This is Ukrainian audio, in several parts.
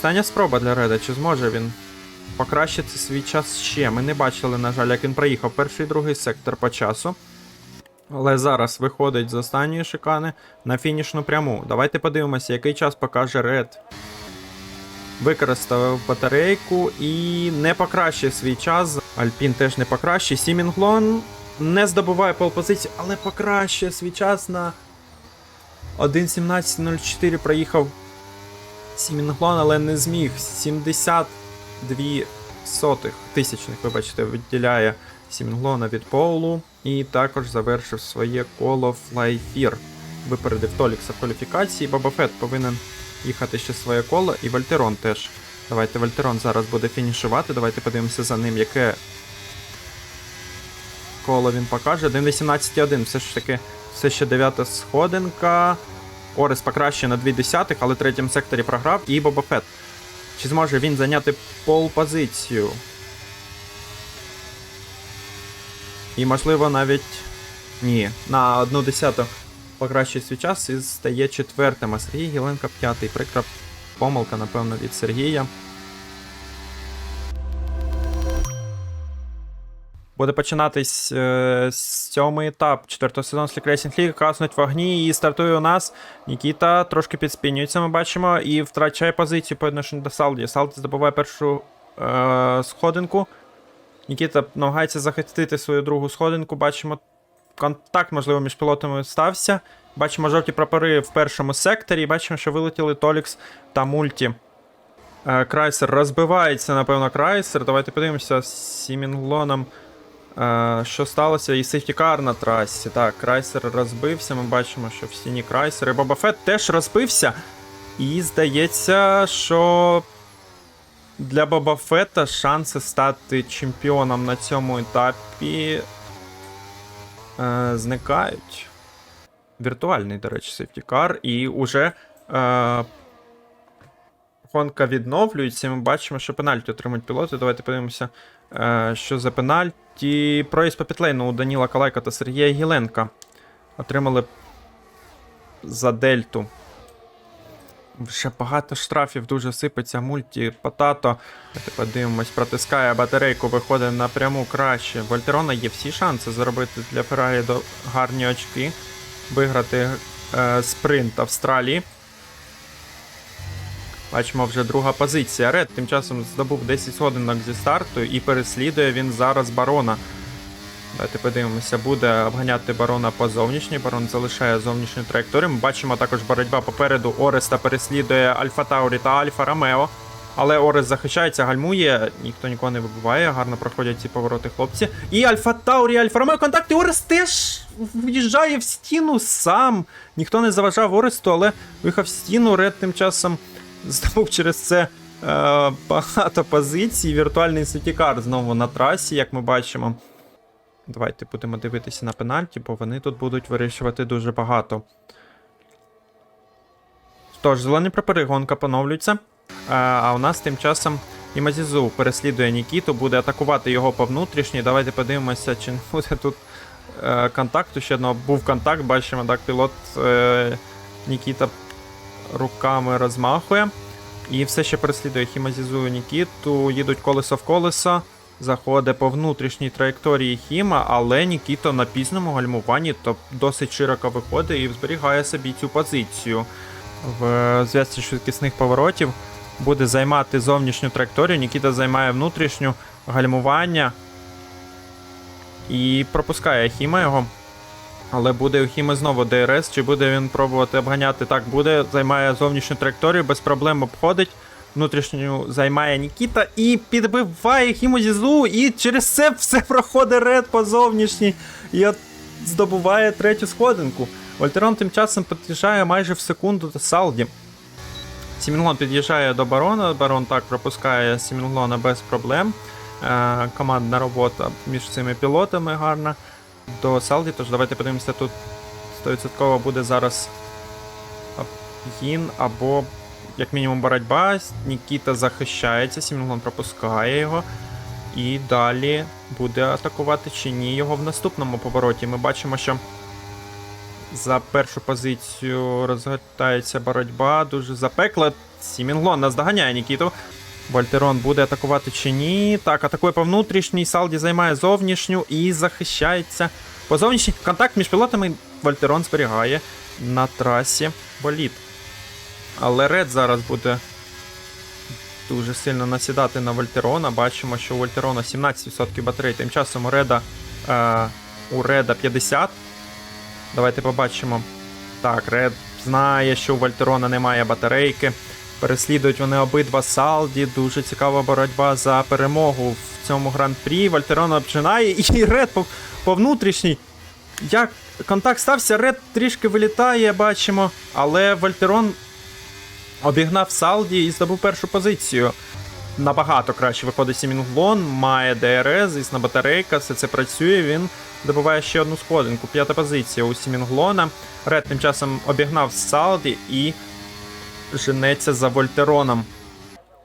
Остання спроба для Реда, чи зможе він покращити свій час ще. Ми не бачили, на жаль, як він проїхав перший і другий сектор по часу. Але зараз виходить з останньої шикани на фінішну пряму. Давайте подивимося, який час покаже Ред. Використав батарейку і не покращує свій час. Альпін теж не покращує. Сімінглон не здобуває полпозицію, але покращує свій час на 1.17.04 проїхав Сімінглон, але не зміг. 72 сотих тисячних, вибачте, відділяє Сімінглона від Поулу. І також завершив своє коло Флайфір. Випередив Толікса в кваліфікації. Боба Фетт повинен їхати ще своє коло, і Вольтерон теж. Давайте Вольтерон зараз буде фінішувати. Давайте подивимося за ним, яке коло він покаже. 1.18.1. Все ж таки, все ще дев'ята сходинка. Орес покращує на 2 десятих, але в третьому секторі програв. І Боба Фетт. Чи зможе він зайняти пол-позицію? І, можливо, навіть. Ні, на одну десяту покращує свій час і стає четвертим, а Сергій Гіленко п'ятий. Прикра помилка, напевно, від Сергія. Буде починатись е, сьомий етап четвертого сезону Слік Рейсінг Ліг. Каснуть в огні і стартує у нас. Нікіта трошки підспінюється, ми бачимо, і втрачає позицію по відношенню до Салді. Салді здобуває першу е, сходинку. Нікіта намагається захистити свою другу сходинку. Бачимо, контакт, можливо, між пілотами стався. Бачимо жовті прапори в першому секторі. І бачимо, що вилетіли Толікс та Мульті. Е, Крайсер розбивається, напевно, Крайсер. Давайте подивимося з Сімінглоном. Е, що сталося? І сейфтікар на трасі. Так, Крайсер розбився. Ми бачимо, що в стіні Крайсер. І Боба Фетт теж розбився. І здається, що для Боба Фетта шанси стати чемпіоном на цьому етапі е, зникають. Віртуальний, до речі, сейфтікар. І уже е, гонка відновлюється. Ми бачимо, що пенальті отримують пілоти. Давайте подивимося, е, що за пенальті. Проїзд по пітлейну у Даніла Калайка та Сергія Гіленка. Отримали за дельту. Вже багато штрафів дуже сипеться. Мульті, Потато. Давайте подивимось, протискає батарейку, виходить напряму краще. Вольтерона є всі шанси заробити для Феррарі гарні очки, виграти е, спринт Австралії. Бачимо вже друга позиція. Ред тим часом здобув 10 сходинок зі старту і переслідує він зараз барона. Давайте подивимося, буде обганяти барона по зовнішній. Барон залишає зовнішню траєкторію. Ми бачимо також боротьба попереду. Ореста переслідує Альфа Таурі та Альфа Ромео. Але Орес захищається, гальмує, ніхто нікого не вибиває, гарно проходять ці повороти хлопці. І Альфа Таурі, Альфа Ромео, контакт, і Орес теж в'їжджає в стіну сам. Ніхто не заважав Оресту, але виїхав в стіну. Ред тим часом здобув через це е, багато позицій. Віртуальний сутікар знову на трасі, як ми бачимо. Давайте будемо дивитися на пенальті, бо вони тут будуть вирішувати дуже багато. Тож, зелені прапори, гонка поновлюється. А, а у нас тим часом Імазізу переслідує Нікіту, буде атакувати його по внутрішній. Давайте подивимося, чи не буде тут е, контакту. Ще одного був контакт, бачимо, так, пілот е, Нікіта руками розмахує. І все ще переслідує Хімазізу Нікіту. Їдуть колесо в колесо. Заходить по внутрішній траєкторії Хіма, але Нікіто на пізному гальмуванні то досить широко виходить і зберігає собі цю позицію. В зв'язці швидкісних поворотів буде займати зовнішню траєкторію. Нікіта займає внутрішню гальмування і пропускає Хіма його. Але буде у Хіми знову ДРС, чи буде він пробувати обганяти? Так, буде, займає зовнішню траєкторію, без проблем обходить. Внутрішню займає Нікіта і підбиває Хімозізу, і через це все проходить ред по зовнішній і от здобуває третю сходинку. Вольтерон тим часом під'їжджає майже в секунду до Салді. Сімінглон під'їжджає до барона. Барон так пропускає Сімінглона без проблем. Е, командна робота між цими пілотами гарна. До Салді, тож давайте подивимося, тут 100% буде зараз гін або, як мінімум, боротьба. Нікіта захищається, Сімінглон пропускає його. І далі буде атакувати чи ні його в наступному повороті. Ми бачимо, що За першу позицію розгортається боротьба. Дуже запекла. Сімінглон наздоганяє Нікіту. Вольтерон буде атакувати чи ні. Так, атакує по внутрішній. Салді займає зовнішню і захищається. По зовнішній контакт між пілотами Вольтерон зберігає на трасі боліт. Але Ред зараз буде дуже сильно насідати на Вольтерона. Бачимо, що у Вольтерона 17% батарей. Тим часом у Реда, е, у Реда 50. Давайте побачимо. Так, Ред знає, що у Вольтерона немає батарейки. Переслідують вони обидва Салді. Дуже цікава боротьба за перемогу в цьому гран-прі. Вольтерон обжинає і Ред по, по внутрішній. Як контакт стався, Ред трішки вилітає, бачимо. Але Вольтерон обігнав Салді і здобув першу позицію. Набагато краще виходить Сімінглон, має ДРС, звісно, батарейка, все це працює. Він добуває ще одну сходинку. П'ята позиція у Сімінглона. Ред тим часом обігнав Салді і женеться за Вольтероном.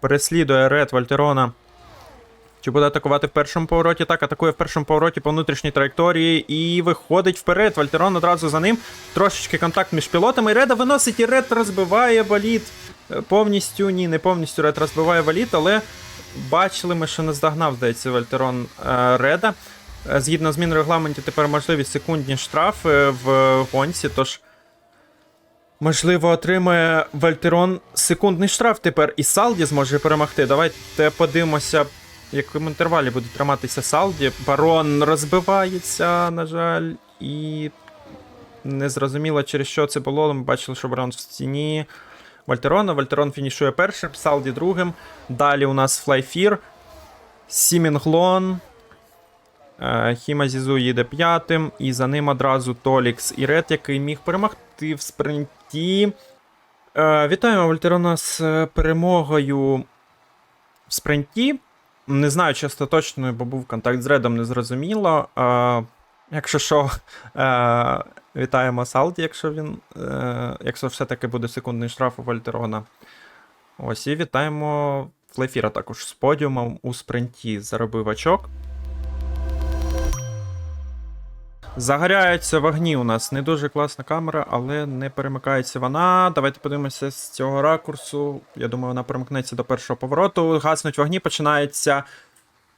Переслідує Ред Вольтерона. Чи буде атакувати в першому повороті? Так, атакує в першому повороті по внутрішній траєкторії і виходить вперед. Вольтерон одразу за ним. Трошечки контакт між пілотами. Реда виносить і Ред розбиває боліт. Е, Повністю ні, не повністю Ред розбиває боліт, але бачили ми, що не здогнав, здається, Вольтерон е, Реда. Е, Згідно змін регламенті, тепер можливі секундні штрафи в гонці, тож. Можливо, отримає Вольтерон секундний штраф тепер і Салді зможе перемогти. Давайте подивимося, в якому інтервалі буде триматися Салді. Барон розбивається, на жаль, і не зрозуміло, через що це було. Ми бачили, що барон в стіні Вольтерона. Вольтерон фінішує першим, Салді другим. Далі у нас Флайфір, Сімінглон. Е, Хіма Зізу їде п'ятим, і за ним одразу Толікс і Ред, який міг перемогти в спринті. Е, Вітаємо Вольтерона з е, перемогою в спринті. Не знаю, чи остаточною, бо був контакт з Редом, не зрозуміло. Якщо що, вітаємо Салді, якщо він. Якщо все-таки буде секундний штраф у Вольтерона. Ось, і вітаємо Флефіра також з подіумом у спринті. Заробив очок. Загоряється вогні у нас. Не дуже класна камера, але не перемикається вона. Давайте подивимося з цього ракурсу. Я думаю, вона перемкнеться до першого повороту. Гаснуть вогні, починається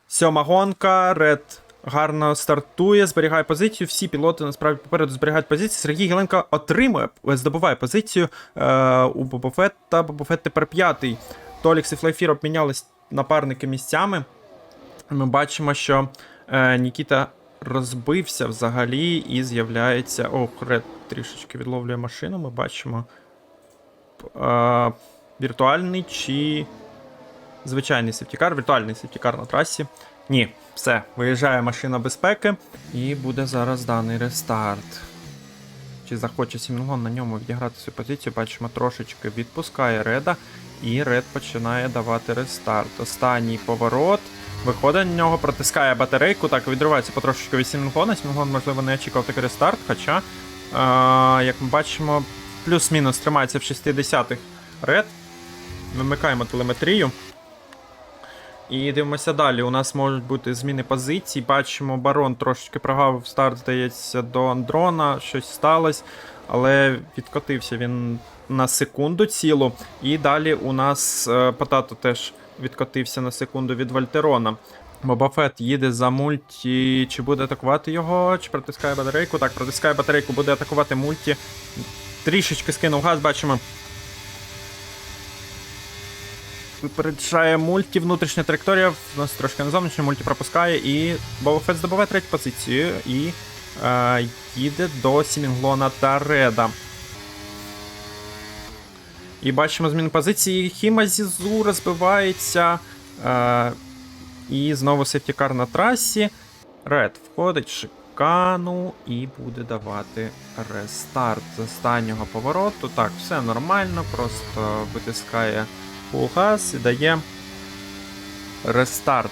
сьома гонка. Ред гарно стартує, зберігає позицію. Всі пілоти насправді попереду зберігають позицію. Сергій Геленко отримує, здобуває позицію е, у Бобофетта. Бобофет тепер п'ятий. Толікс і Флайфір обмінялись напарники місцями. Ми бачимо, що е, Нікіта розбився взагалі і з'являється. О, Ред трішечки відловлює машину. Ми бачимо. Е, віртуальний чи звичайний сефтікар, віртуальний сефтікар на трасі. Ні, все, виїжджає машина безпеки, і буде зараз даний рестарт. Чи захоче Сімінгон на ньому відіграти свою позицію, бачимо, трошечки відпускає Реда, і Ред починає давати рестарт. Останній поворот. Виходить на нього, протискає батарейку, так, відривається потрошечку від Сімінгона. Сімінгон, можливо, не очікував такий рестарт, хоча, е- як ми бачимо, плюс-мінус тримається в 60-х Ред. Вимикаємо телеметрію. І дивимося далі. У нас можуть бути зміни позицій. Бачимо, барон трошечки прогавив старт, здається, до Андрона, щось сталося, але відкотився він на секунду цілу. І далі у нас е, Потато теж відкотився на секунду від Вольтерона. Бобафет їде за мульті. Чи буде атакувати його? Чи протискає батарейку? Так, протискає батарейку, буде атакувати мульті. Трішечки скинув газ, бачимо. Випереджає мульті, внутрішня траєкторія, в нас трошки на зовнішню, мульті пропускає, і Боба Фет здобуває третю позицію і е, їде до Сімінглона та Реда. І бачимо зміну позиції. Хіма Зізу розбивається. Е, і знову сефтікар на трасі. Ред входить в шикану і буде давати рестарт з останнього повороту. Так, все нормально, просто витискає фул газ і дає рестарт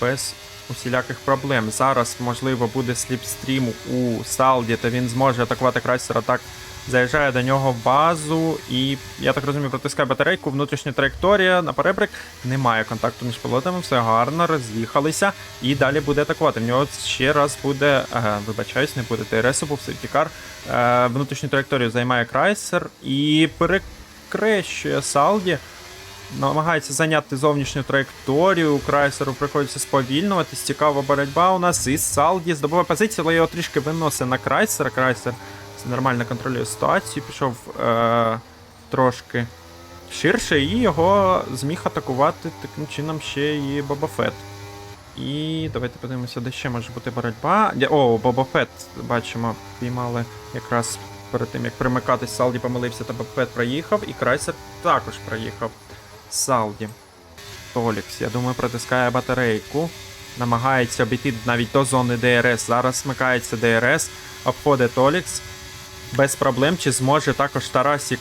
без усіляких проблем. Зараз, можливо, буде сліпстрім у Салді, та він зможе атакувати крайсера так. Заїжджає до нього в базу, і я так розумію, протискає батарейку, внутрішня траєкторія на перебрик. Немає контакту між пілотами, все гарно, роз'їхалися. І далі буде атакувати. В нього ще раз буде. Ага, вибачаюсь, не буде ТРСу, був сефтікар. Е, внутрішню траєкторію займає крайсер і перекрещує Салді. Намагається зайняти зовнішню траєкторію. Крайсеру приходиться сповільнюватись. Цікава боротьба у нас. І Салді здобуває позицію, але його трішки виносить на крайсер. Крайсер нормально контролює ситуацію. Пішов е- трошки ширше, і його зміг атакувати таким чином ще і Боба Фет. І давайте подивимося, де ще може бути боротьба. О, Боба Фет, бачимо, піймали якраз перед тим, як примикатись, Салді помилився, та Боба Фет проїхав, і Крайсер також проїхав. Салді. Толікс, я думаю, протискає батарейку. Намагається обійти навіть до зони ДРС. Зараз смикається ДРС, обходить Толікс. Без проблем. Чи зможе також Тарасік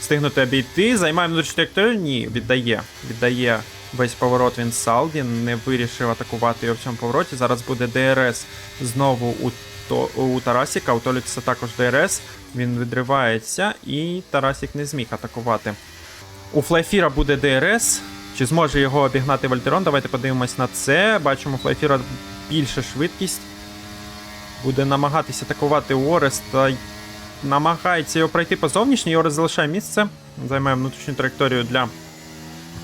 встигнути обійти? Займає внутрішню траєкторію? Ні, віддає. Віддає весь поворот він Салді. Не вирішив атакувати його в цьому повороті. Зараз буде ДРС знову у, то, у Тарасіка. У Толікса також ДРС. Він відривається, і Тарасік не зміг атакувати. У Флайфіра буде ДРС. Чи зможе його обігнати Вольтерон? Давайте подивимось на це. Бачимо, Флайфіра більша швидкість. Буде намагатися атакувати Орес та й намагається його пройти по зовнішній. Орес залишає місце. Займає внутрішню траєкторію для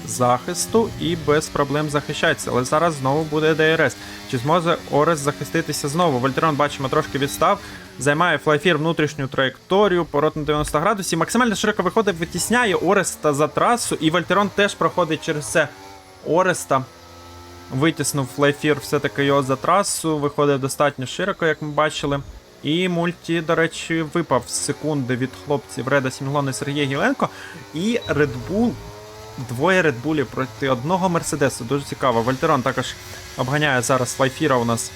захисту і без проблем захищається. Але зараз знову буде ДРС. Чи зможе Орес захиститися знову? Вольтерон бачимо трошки відстав. Займає флайфір внутрішню траєкторію, порот на 90 градусів. Максимально широко виходить, витісняє Ореста за трасу, і Вольтерон теж проходить через це Ореста. Витіснув флайфір все-таки його за трасу, виходить достатньо широко, як ми бачили. І мульті, до речі, випав з секунди від хлопців Реда Сімглона і Сергія Гіленко. І Red Bull, двоє Bullів проти одного Мерседесу. Дуже цікаво. Вольтерон також обганяє зараз флайфіра у нас.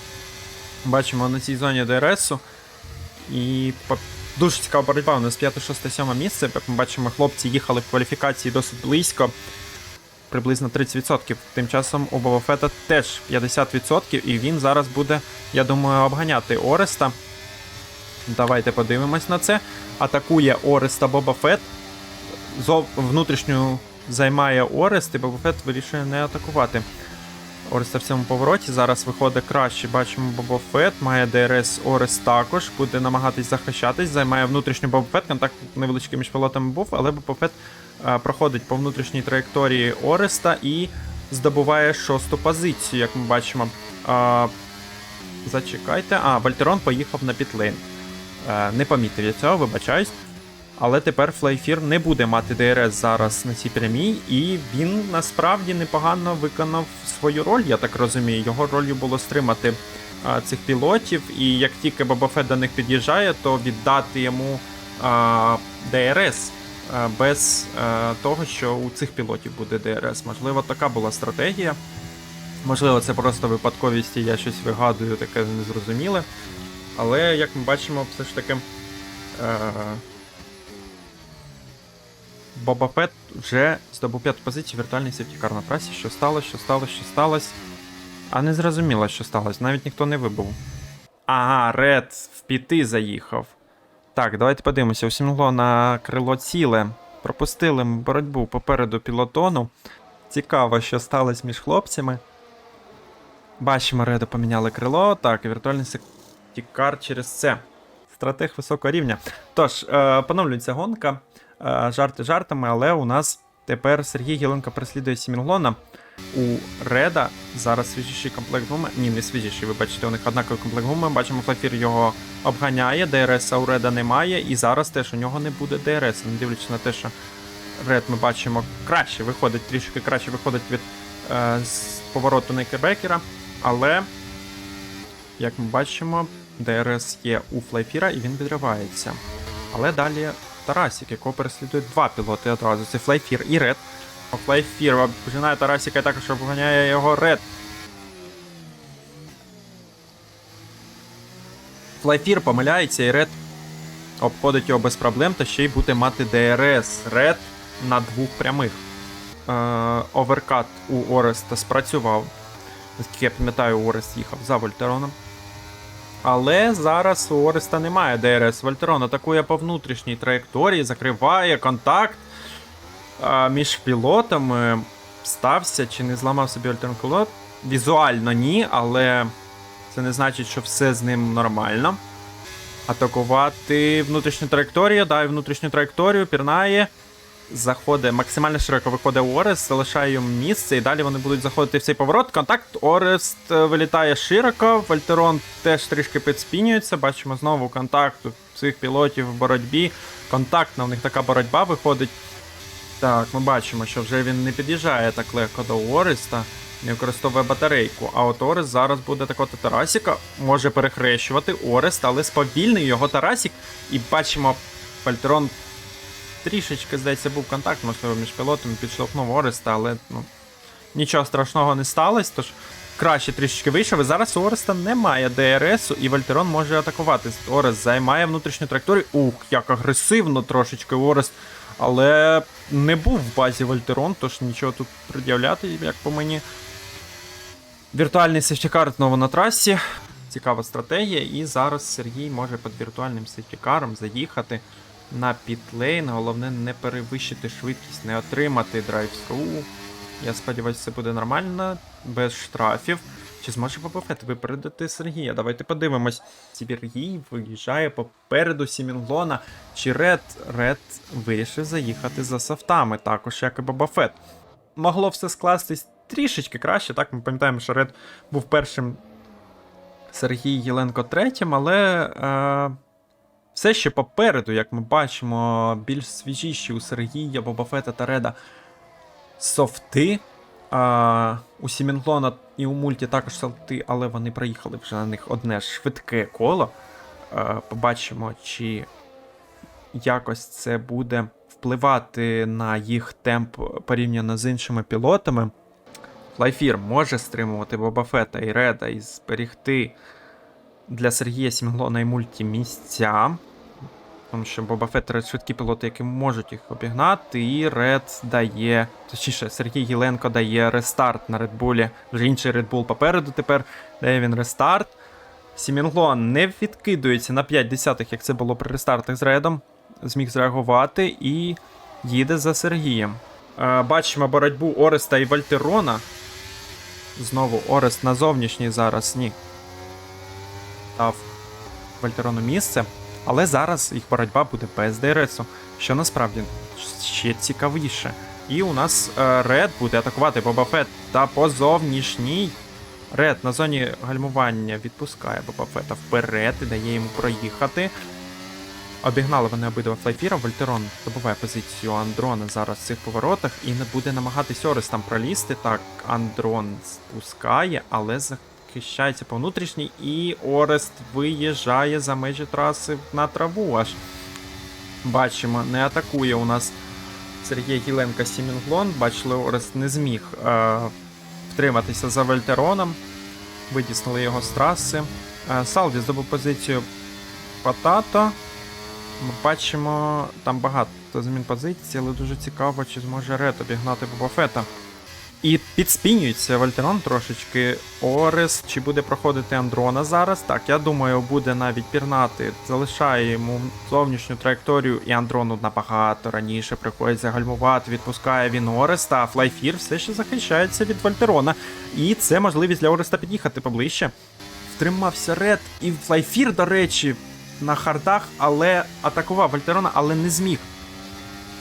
Бачимо на цій зоні ДРСу. І дуже цікава боротьба. У нас 5, 6, 7 місце. Як ми бачимо, хлопці їхали в кваліфікації досить близько. Приблизно 30%. Тим часом у Бобафета теж 50%, і він зараз буде, я думаю, обганяти Ореста. Давайте подивимось на це. Атакує Ореста Боба Фет. Зов... Внутрішню займає Орест, і Боба Фет вирішує не атакувати. Ореста в цьому повороті зараз виходить краще. Бачимо Боба Фет, має ДРС Орест також, буде намагатись захищатись, займає внутрішню Боба Фет. Контакт невеличкий між пілотами був, але Боба Фет е, проходить по внутрішній траєкторії Ореста і здобуває шосту позицію, як ми бачимо. Е, Зачекайте. А, Вольтерон поїхав на пітлейн. Е, Не помітив я цього, вибачаюсь. Але тепер Флайфір не буде мати ДРС зараз на цій прямій, і він насправді непогано виконав свою роль, я так розумію. Його ролью було стримати а, цих пілотів, і як тільки Боба Фет до них під'їжджає, то віддати йому а, ДРС а, без а, того, що у цих пілотів буде ДРС. Можливо, така була стратегія. Можливо, це просто випадковість, і я щось вигадую, таке незрозуміле. Але як ми бачимо, все ж таки. Е- Боба Фет вже здобув п'яту позицію віртуальний сефтікар на трасі. Що сталося, що сталося, що сталося. А не зрозуміло, що сталося, навіть ніхто не вибув. Ага, Ред в піти заїхав. Так, давайте подивимося. Усімгло на крило ціле. Пропустили боротьбу попереду пілотону. Цікаво, що сталося між хлопцями. Бачимо, Реду поміняли крило. Так, віртуальний сефтікар через це. Стратег високого рівня. Тож, е, поновлюється гонка. Е, жарти жартами, але у нас тепер Сергій Гіленко переслідує Сімінглона. У Реда зараз свіжіший комплект гуми. Ні, не свіжіший, ви бачите, у них однаковий комплект гуми. Бачимо, Флафір його обганяє, ДРС у Реда немає, і зараз теж у нього не буде ДРС. Не дивлячись на те, що Ред ми бачимо краще виходить, трішки краще виходить від е, з повороту Некербекера, але, як ми бачимо, ДРС є у Флайфіра і він відривається. Але далі Тарасік, якого переслідують два пілоти одразу. Це Флайфір і Ред. Флайфір обжинає Тарасіка і також обганяє його Ред. Флайфір помиляється і Ред обходить його без проблем, та ще й буде мати ДРС. Ред на двох прямих. Е, оверкат у Ореста спрацював. Наскільки я пам'ятаю, Орест їхав за Вольтероном. Але зараз у Ореста немає ДРС. Вольтерон атакує по внутрішній траєкторії, закриває контакт а, між пілотами. Стався чи не зламав собі Вольтерон колод? Візуально ні, але це не значить, що все з ним нормально. Атакувати внутрішню траєкторію, дає внутрішню траєкторію, пірнає. Заходить максимально широко виходить Орест, залишає йому місце, і далі вони будуть заходити в цей поворот. Контакт Орест е, вилітає широко. Вольтерон теж трішки підспінюється. Бачимо знову контакт у цих пілотів в боротьбі. Контактна в них така боротьба виходить. Так, ми бачимо, що вже він не під'їжджає так легко до Ореста, не використовує батарейку. А от Орест зараз буде такого Тарасіка, може перехрещувати Орест, але сповільнив його Тарасік. І бачимо, Вольтерон трішечки, здається, був контакт, можливо, між пілотами підштовхнув Ореста, але ну, нічого страшного не сталося, тож краще трішечки вийшов. І зараз у Ореста немає ДРСу, і Вольтерон може атакувати. Орест займає внутрішню траєкторію. Ух, як агресивно трошечки Орест. Але не був в базі Вольтерон, тож нічого тут пред'являти, як по мені. Віртуальний сефтікар знову на трасі. Цікава стратегія. І зараз Сергій може під віртуальним сефтікаром заїхати на підлейн. Головне не перевищити швидкість, не отримати драйв-сру. Я сподіваюся, все буде нормально, без штрафів. Чи зможе Бобафет випередити Сергія? Давайте подивимось. Сергій виїжджає попереду Сімінглона. Чи Ред Ред вирішив заїхати за софтами, також як і Бобафет. Могло все скластись трішечки краще. Так, ми пам'ятаємо, що Ред був першим Сергій Єленко третім, але. Е... Все ще попереду, як ми бачимо, більш свіжіші у Сергія, Бобафета та Реда софти. А, у Сімінглона і у Мульті також софти, але вони проїхали вже на них одне швидке коло. А, побачимо, чи якось це буде впливати на їх темп порівняно з іншими пілотами. Флайфір може стримувати Бобафета і Реда і зберігти для Сергія Сімглона і мульті місця. Тому що Боба Фет Ред швидкі пілоти, які можуть їх обігнати, і Ред дає. Точніше, Сергій Єленко дає рестарт на Редбулі. Вже інший Редбул попереду тепер дає він рестарт. Сімінглон не відкидується на 5 десятих, як це було при рестартах з Редом. Зміг зреагувати і їде за Сергієм. Е, бачимо боротьбу Ореста і Вальтерона. Знову Орест на зовнішній зараз. Ні дав Вольтерону місце, але зараз їх боротьба буде без ДРСу, що насправді ще цікавіше. І у нас е, Ред буде атакувати Боба Фет та по зовнішній. Ред на зоні гальмування відпускає Боба Фета вперед і дає йому проїхати. Обігнали вони обидва флайфіра. Вольтерон добуває позицію Андрона зараз в цих поворотах і не буде намагатись Орес там пролізти. Так, Андрон спускає, але захищається по внутрішній, і Орест виїжджає за межі траси на траву аж. Бачимо, не атакує у нас Сергій Гіленко Сімінглон. Бачили, Орест не зміг е, втриматися за Вольтероном. Витіснили його з траси. Е, Салді здобув позицію Патато. Ми бачимо, там багато змін позицій, але дуже цікаво, чи зможе Ред обігнати Бобафета. І підспінюється Вольтерон трошечки. Орес, чи буде проходити Андрона зараз? Так, я думаю, буде навіть пірнати. Залишає йому зовнішню траєкторію, і Андрону набагато раніше приходиться гальмувати, відпускає він Ореста, а Флайфір все ще захищається від Вольтерона. І це можливість для Ореста під'їхати поближче. Втримався Ред, і Флайфір, до речі, на хардах, але атакував Вольтерона, але не зміг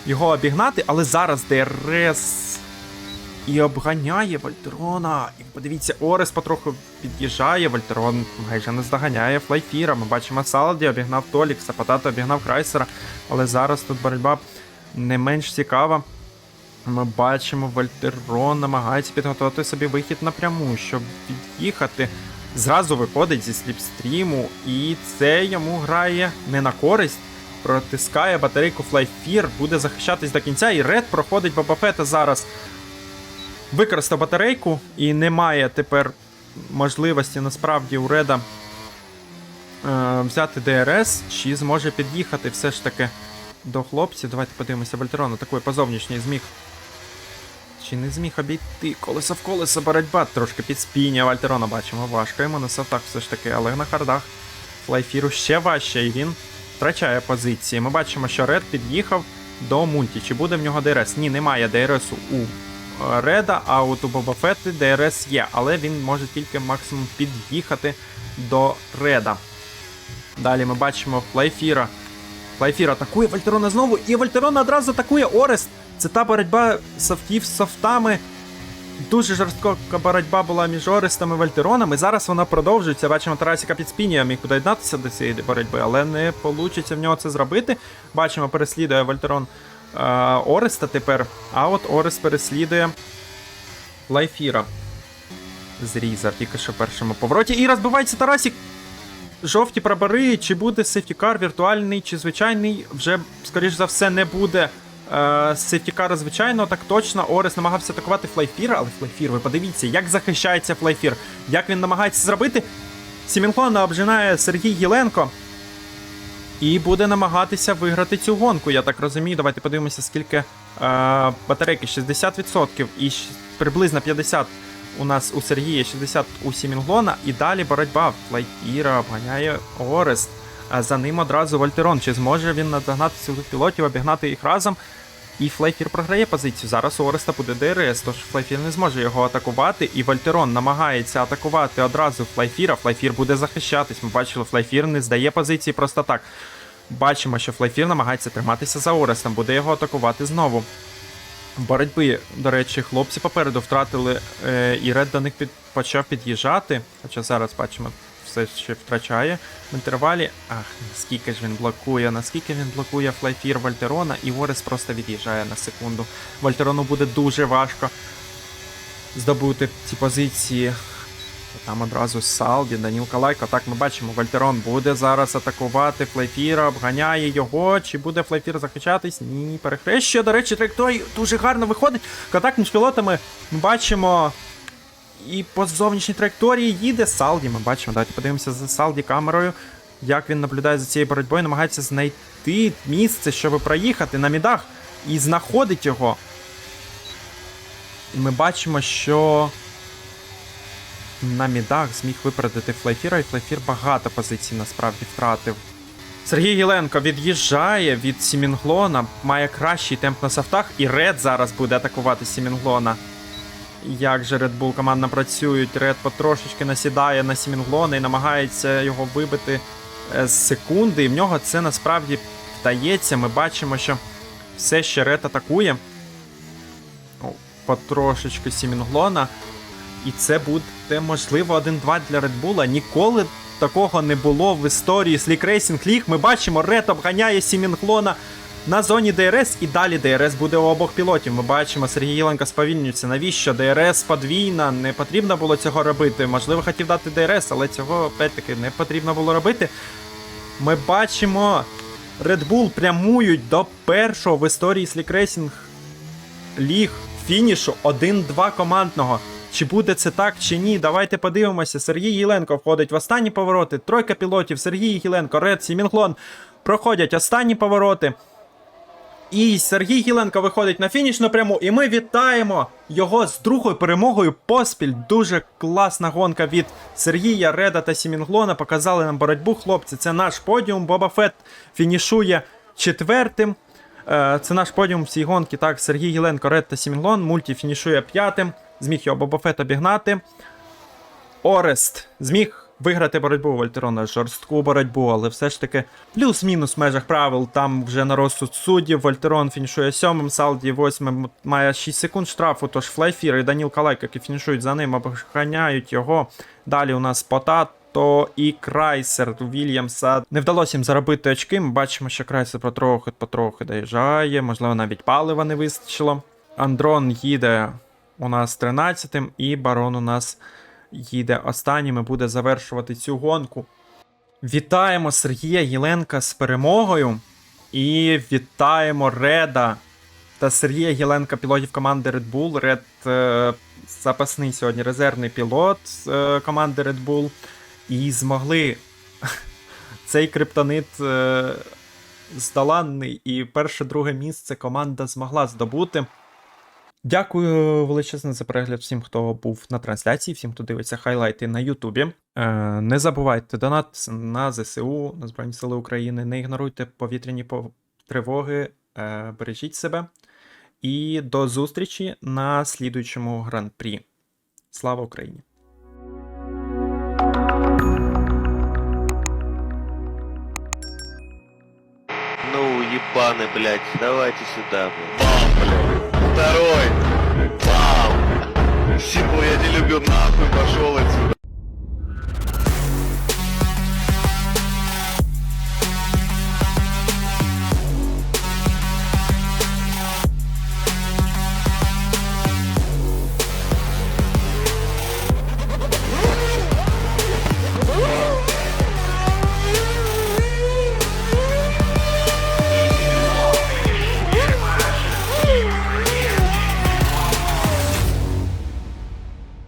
його обігнати. Але зараз ДРС і обганяє Вольтерона. І подивіться, Орес потроху під'їжджає. Вольтерон майже не здоганяє Флайфіра. Ми бачимо Салді, обігнав Толікса, Патата обігнав Крайсера. Але зараз тут боротьба не менш цікава. Ми бачимо, Вольтерон намагається підготувати собі вихід напряму, щоб від'їхати. Зразу виходить зі сліпстріму, і це йому грає не на користь. Протискає батарейку Флайфір, буде захищатись до кінця, і Ред проходить Бабафета зараз. Використав батарейку, і немає тепер можливості насправді у Реда е, взяти ДРС, чи зможе під'їхати все ж таки до хлопців. Давайте подивимося, Вольтерон атакує по зовнішній зміг. Чи не зміг обійти колесо в колесо боротьба? Трошки підспіння Вальтерона бачимо. Важко йому на софтах все ж таки, але на хардах флайфіру ще важче, і він втрачає позиції. Ми бачимо, що Ред під'їхав до мульті. Чи буде в нього ДРС? Ні, немає ДРС у Реда, а от у Боба Фетти ДРС є, але він може тільки максимум під'їхати до Реда. Далі ми бачимо Флайфіра. Флайфір атакує Вальтерона знову, і Вальтерон одразу атакує Орест. Це та боротьба софтів з софтами. Дуже жорстка боротьба була між Орестом і Вальтероном, і зараз вона продовжується. Бачимо, Тарасіка під спінію міг доєднатися до цієї боротьби, але не вийде в нього це зробити. Бачимо, переслідує Вальтерон Ореста тепер. А от Орест переслідує Лайфіра. Зрізав тільки що в першому повороті. І розбивається Тарасік. Жовті прапори, чи буде сефтікар віртуальний, чи звичайний, вже, скоріш за все, не буде е, сефтікара звичайного, так точно. Орес намагався атакувати Флайфіра, але Флайфір, ви подивіться, як захищається Флайфір, як він намагається зробити. Сімінхона обжинає Сергій Єленко. І буде намагатися виграти цю гонку. Я так розумію. Давайте подивимося, скільки е, батарейки. 60% і приблизно 50% у нас у Сергія, 60 у Сімінглона. І далі боротьба. Флайтіра обганяє Орест. За ним одразу Вольтерон. Чи зможе він надогнати цих пілотів, обігнати їх разом? І Флайфір програє позицію. Зараз у Ореста буде ДРС, тож Флайфір не зможе його атакувати. І Вольтерон намагається атакувати одразу Флайфіра. Флайфір буде захищатись. Ми бачили, Флайфір не здає позиції просто так. Бачимо, що Флайфір намагається триматися за Орестом, буде його атакувати знову. Боротьби, до речі, хлопці попереду втратили, е, і Ред до них під, почав під'їжджати. Хоча зараз бачимо, все ще втрачає в інтервалі. Ах, наскільки ж він блокує, наскільки він блокує флайфір Вальтерона, і Орес просто від'їжджає на секунду. Вальтерону буде дуже важко здобути ці позиції. Там одразу Салді, Даніл Калайко. Так ми бачимо, Вальтерон буде зараз атакувати Флайфіра, обганяє його. Чи буде Флайфір захищатись? Ні, перехрещує. До речі, траєкторія дуже гарно виходить. Контакт між пілотами ми бачимо. І по зовнішній траєкторії їде Салді. Ми бачимо. Давайте подивимося за Салді камерою. Як він наблюдає за цією боротьбою, намагається знайти місце, щоб проїхати на мідах, і знаходить його. І ми бачимо, що на мідах зміг випередити Флайфіра, і Флайфір багато позицій насправді втратив. Сергій Єленко від'їжджає від Сімінглона, має кращий темп на софтах, і Ред зараз буде атакувати Сімінглона. Як же Red Bull командно працюють, Ред потрошечки насідає на Сімінглона і намагається його вибити е, з секунди. І в нього це насправді вдається. Ми бачимо, що все ще Ред атакує. О, потрошечки Сімінглона. І це буде, можливо, 1-2 для Red Bull. Ніколи такого не було в історії Slick Racing League. Ми бачимо, Ред обганяє Сімінглона на зоні ДРС, і далі ДРС буде у обох пілотів. Ми бачимо, Сергій Єленко сповільнюється. Навіщо? ДРС подвійна, не потрібно було цього робити. Можливо, хотів дати ДРС, але цього опять-таки не потрібно було робити. Ми бачимо, Red Bull прямують до першого в історії Racing ліг фінішу 1-2 командного. Чи буде це так, чи ні? Давайте подивимося. Сергій Єленко входить в останні повороти. Тройка пілотів. Сергій Єленко, Ред Сімінглон проходять останні повороти. І Сергій Єленко виходить на фінішну пряму, і ми вітаємо його з другою перемогою поспіль. Дуже класна гонка від Сергія Реда та Сімінглона. Показали нам боротьбу, хлопці. Це наш подіум. Боба Фет фінішує четвертим. Е, Це наш подіум всій гонки. Так, Сергій Єленко, Ред та Сімінглон. Мульті фінішує п'ятим. Зміг його Боба Фет обігнати. Орест зміг виграти боротьбу Вольтерона, жорстку боротьбу, але все ж таки плюс-мінус в межах правил. Там вже на розсуд суддів. Вольтерон фінішує сьомим, Салді восьмим, має 6 секунд штрафу. Тож Флайфір і Даніл Калайк, які фінішують за ним, обганяють його. Далі у нас Потато і Крайсер Вільямса. Не вдалося їм заробити очки. Ми бачимо, що Крайсер потрохи потрохи доїжджає. Можливо, навіть палива не вистачило. Андрон їде у нас 13-тим, і барон у нас їде останнім і буде завершувати цю гонку. Вітаємо Сергія Єленка з перемогою. І вітаємо Реда та Сергія Єленка, пілотів команди Red Bull. Ред е, запасний сьогодні резервний пілот е, команди Red Bull. І змогли цей криптонит е, здоланний. І перше-друге місце команда змогла здобути. Дякую величезно за перегляд всім, хто був на трансляції, всім, хто дивиться хайлайти на Ютубі. Е, не забувайте донат на ЗСУ, на Збройні Сили України. Не ігноруйте повітряні тривоги, е, бережіть себе. І до зустрічі на слідуючому гран-прі. Слава Україні! Ну, ебаны, блядь, давайте сюда, блядь. Бам, блядь. Второй. Бам. Сипу я не люблю, нахуй пошел отсюда.